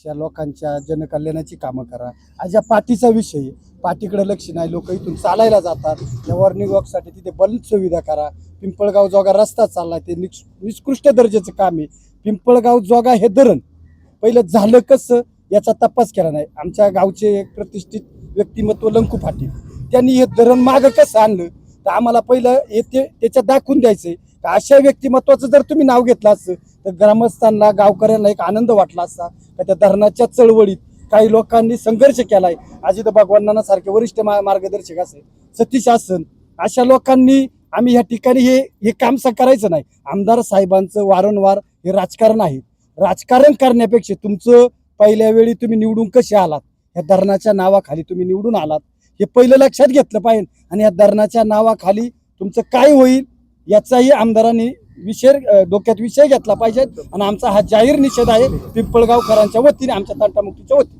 अशा लोकांच्या जनकल्याणाची कामं करा. आज या पाठीचा विषय आहे. पाठीकडे लक्ष नाही. लोक इथून चालायला जातात. या वॉर्निंग वॉकसाठी तिथे बरीच सुविधा करा. पिंपळगाव जोगा रस्ता चालला ते निक्ष निष्कृष्ट दर्जाचं काम आहे. पिंपळगाव जोगा हे धरण. पहिलं झालं कसं? याचा तपास केला नाही. आमच्या गावचे एक प्रतिष्ठित व्यक्तिमत्व लंकू पाटील. त्यांनी हे धरण मागं कसं आणलं? तर आम्हाला पहिलं येते त्याच्यात दाखवून द्यायचं आहे अशा व्यक्तिमत्वाचं जर तुम्ही नाव घेतलं असतं तर ग्रामस्थांना गावकऱ्यांना एक आनंद वाटला असता. का त्या धरणाच्या चळवळीत काही लोकांनी संघर्ष केलाय. अजित भगवानांना सारखे वरिष्ठ मा- मार्गदर्शक असेल सतीश आसन अशा लोकांनी आम्ही या ठिकाणी हे हे काम स- करायचं नाही. आमदार साहेबांचं वारंवार हे राजकारण आहे. राजकारण करण्यापेक्षा तुमचं पहिल्या वेळी तुम्ही निवडून कसे आलात? या धरणाच्या नावाखाली तुम्ही निवडून आलात. हे पहिलं लक्षात घेतलं पाहिजे. आणि या धरणाच्या नावाखाली तुमचं काय होईल? याचाही आमदारांनी विषय डोक्यात विषय घेतला पाहिजे. आणि आमचा हा जाहीर निषेध आहे पिंपळगावकरांच्या वतीने आमच्या तंटामुक्तीच्या वतीने.